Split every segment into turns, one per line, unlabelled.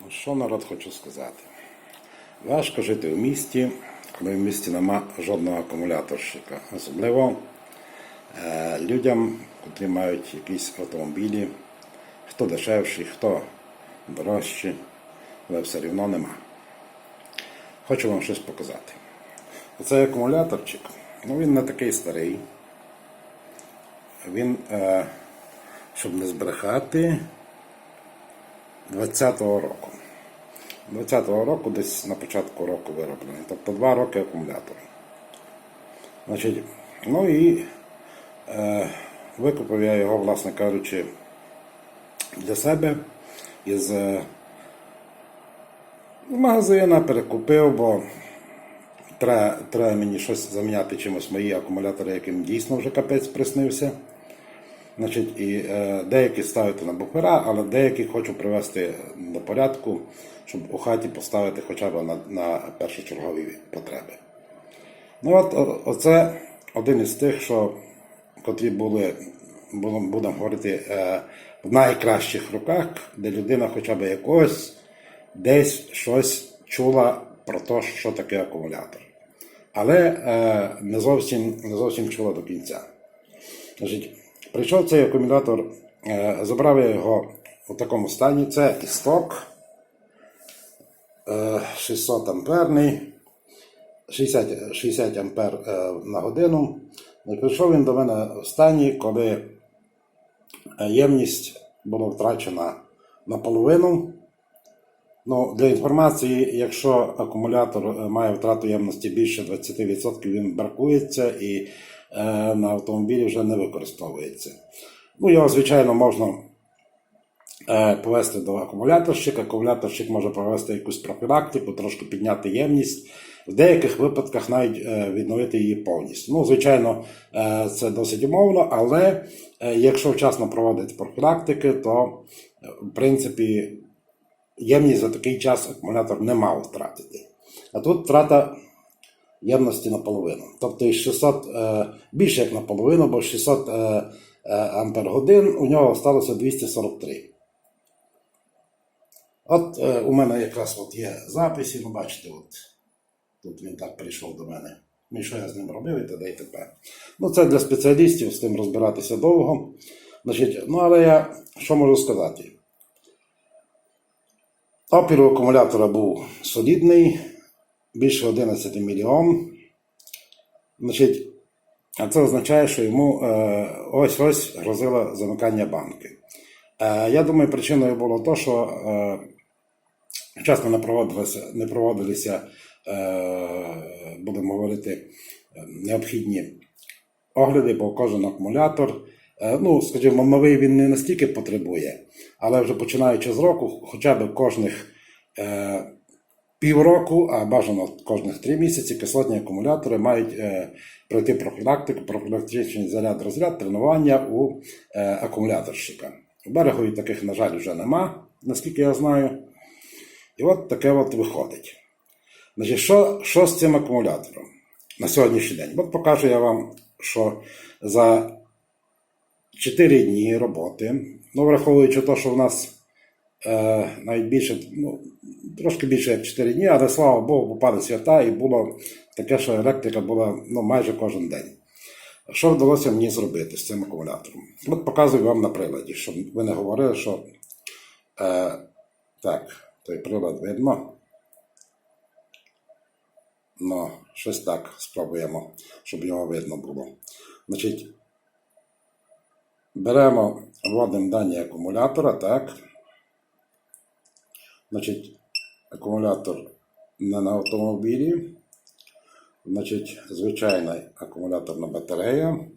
Ну, Що народ хочу сказати? Важко жити в місті, коли в місті нема жодного акумуляторщика. Особливо е, людям, котрі мають якісь автомобілі, хто дешевший, хто дорожчий, але все рівно нема. Хочу вам щось показати. Цей акумуляторчик, ну він не такий старий. Він, е, щоб не збрехати, 20-го року. 20-го року, десь на початку року вироблений. Тобто 2 роки акумулятор. Значить, ну і е, викупив я його, власне кажучи, для себе із е, магазина перекупив, бо треба, треба мені щось заміняти чимось мої акумулятори, яким дійсно вже капець приснився. Значить, і е, деякі ставити на буфера, але деякі хочу привести до порядку, щоб у хаті поставити хоча б на, на першочергові потреби. Ну от о- оце один із тих, що котрі були, було- будемо говорити, е, в найкращих руках, де людина хоча б якось десь щось чула про те, що таке акумулятор. Але е, не, зовсім, не зовсім чула до кінця. Значить, прийшов цей акумулятор, е, забрав я його у такому стані. Це істок е, 600 амперний, 60, 60 ампер е, на годину. Прийшов він до мене в стані, коли е, ємність була втрачена наполовину. Ну, для інформації, якщо акумулятор е, має втрату ємності більше 20%, він бракується і е, на автомобілі вже не використовується. Ну, його, звичайно, можна е, повести до акумуляторщика. Акумуляторщик може провести якусь профілактику, трошки підняти ємність. В деяких випадках навіть е, відновити її повністю. Ну, звичайно, е, це досить умовно, але е, якщо вчасно проводити профілактики, то е, в принципі ємність за такий час акумулятор не мав втратити. А тут втрата ємності наполовину. Тобто із 600, е, більше як наполовину, бо 600 е, е, ампер годин у нього залишилося 243. От у мене якраз от є записи, ну бачите, от тут він так прийшов до мене. Ну, і що я з ним робив і т.д. і т.п. Ну, це для спеціалістів, з тим розбиратися довго. Значить, ну, але я що можу сказати? Опір акумулятора був солідний, більше 11 мільйон. Значить, а це означає, що йому е, ось-ось грозило замикання банки. Е, я думаю, причиною було те, що е, вчасно не проводилися, не проводилися будемо говорити, необхідні огляди, бо кожен акумулятор, ну, скажімо, новий він не настільки потребує, але вже починаючи з року, хоча б кожних півроку, а бажано кожних три місяці, кислотні акумулятори мають е, пройти профілактику, профілактичний заряд розряд, тренування у е, акумуляторщика. У берегові таких, на жаль, вже нема, наскільки я знаю. І от таке от виходить. Значить, що, що з цим акумулятором на сьогоднішній день? От покажу я вам, що за 4 дні роботи, ну, враховуючи те, що в нас е, навіть більше, ну, трошки більше як 4 дні, але слава Богу, попали свята і було таке, що електрика була ну, майже кожен день. Що вдалося мені зробити з цим акумулятором? От показую вам на приладі, щоб ви не говорили, що е, так, той прилад видно. Ну, щось так спробуємо, щоб його видно було. Значить, беремо, вводимо дані акумулятора, так. Значить, акумулятор не на автомобілі. Значить, звичайна акумуляторна батарея.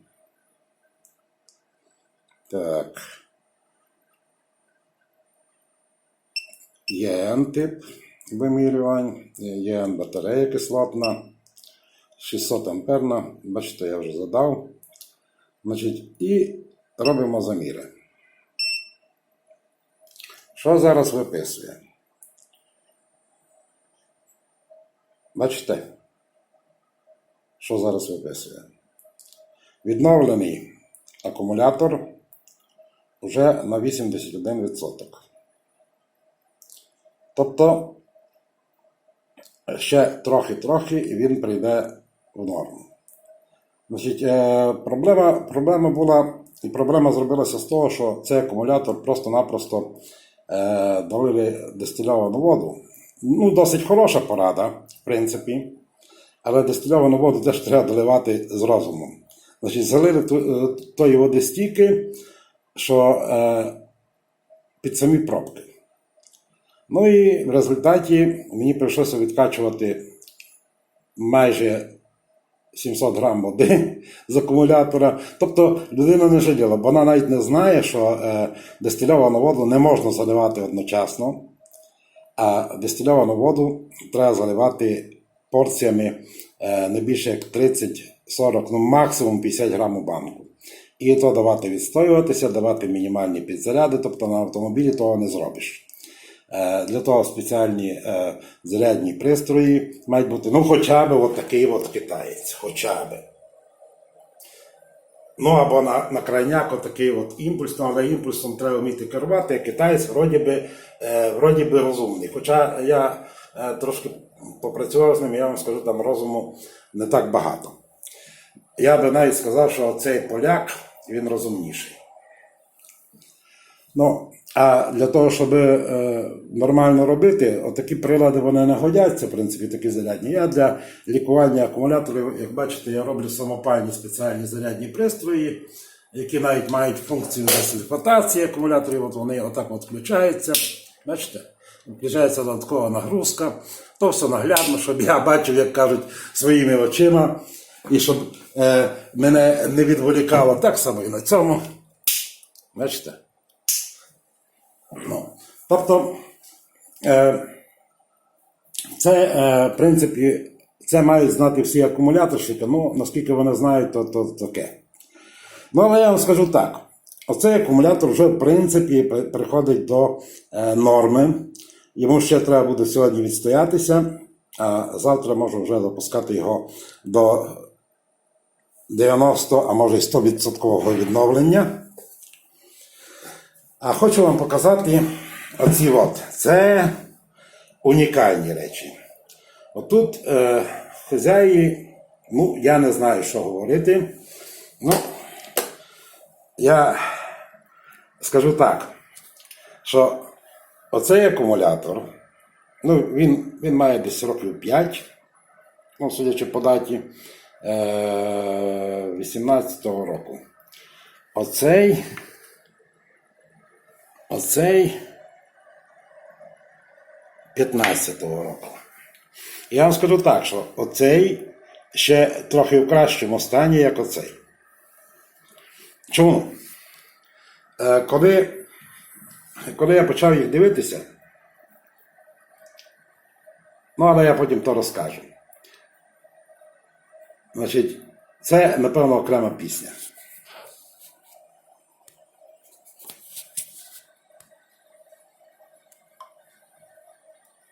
Так. ЄН тип вимірювань, ЄН батарея кислотна, 600 амперна, бачите, я вже задав. Значить, і робимо заміри. Що зараз виписує? Бачите? Що зараз виписує? Відновлений акумулятор вже на 81%. Тобто ще трохи-трохи і він прийде в норму. Значить, е, проблема, проблема була, і проблема зробилася з того, що цей акумулятор просто-напросто е, долили дистильовану воду. Ну, досить хороша порада, в принципі, але дистильовану воду теж треба доливати з розумом. Значить, залили е, тої води стільки, що е, під самі пробки. Ну і в результаті мені прийшлося відкачувати майже 700 грам води з акумулятора. Тобто людина не жаліла, бо вона навіть не знає, що е, дистильовану воду не можна заливати одночасно, а дистильовану воду треба заливати порціями не більше як 30-40, ну максимум 50 грам у банку. І то давати відстоюватися, давати мінімальні підзаряди, тобто на автомобілі того не зробиш. Для того спеціальні зарядні пристрої мають бути, ну, хоча б от такий от китаєць, хоча б. Ну, або на, на крайняк отакий от імпульс, ну, але імпульсом треба вміти керувати, китаєць вроді би, е, вроді би розумний. Хоча я е, трошки попрацював з ним, я вам скажу, там розуму не так багато. Я би навіть сказав, що цей поляк, він розумніший. Ну, а для того, щоб е, нормально робити, отакі прилади вони не годяться, в принципі, такі зарядні. Я для лікування акумуляторів, як бачите, я роблю самопальні спеціальні зарядні пристрої, які навіть мають функцію десульфатації акумуляторів. От вони отак от включаються. Бачите? Включається додаткова нагрузка. То все наглядно, щоб я бачив, як кажуть, своїми очима, і щоб е, мене не відволікало так само і на цьому. Бачите? Ну, тобто, е, це, е, в принципі, це мають знати всі акумуляторщики, ну, наскільки вони знають, то, то таке. Ну, але я вам скажу так: оцей акумулятор вже, в принципі, приходить до е, норми. Йому ще треба буде сьогодні відстоятися, а завтра можу вже запускати його до 90, а може й 100% відновлення. А хочу вам показати оці от. Це унікальні речі. Отут е, хазяї, ну, я не знаю, що говорити. Ну, я скажу так, що оцей акумулятор, ну, він, він має десь років 5, ну, судячи по даті е, 18-го року. Оцей. Оцей 15-го року. Я вам скажу так, що оцей ще трохи в кращому стані, як оцей. Чому? Е, коли, коли я почав їх дивитися, ну, але я потім то розкажу. Значить, це, напевно, окрема пісня.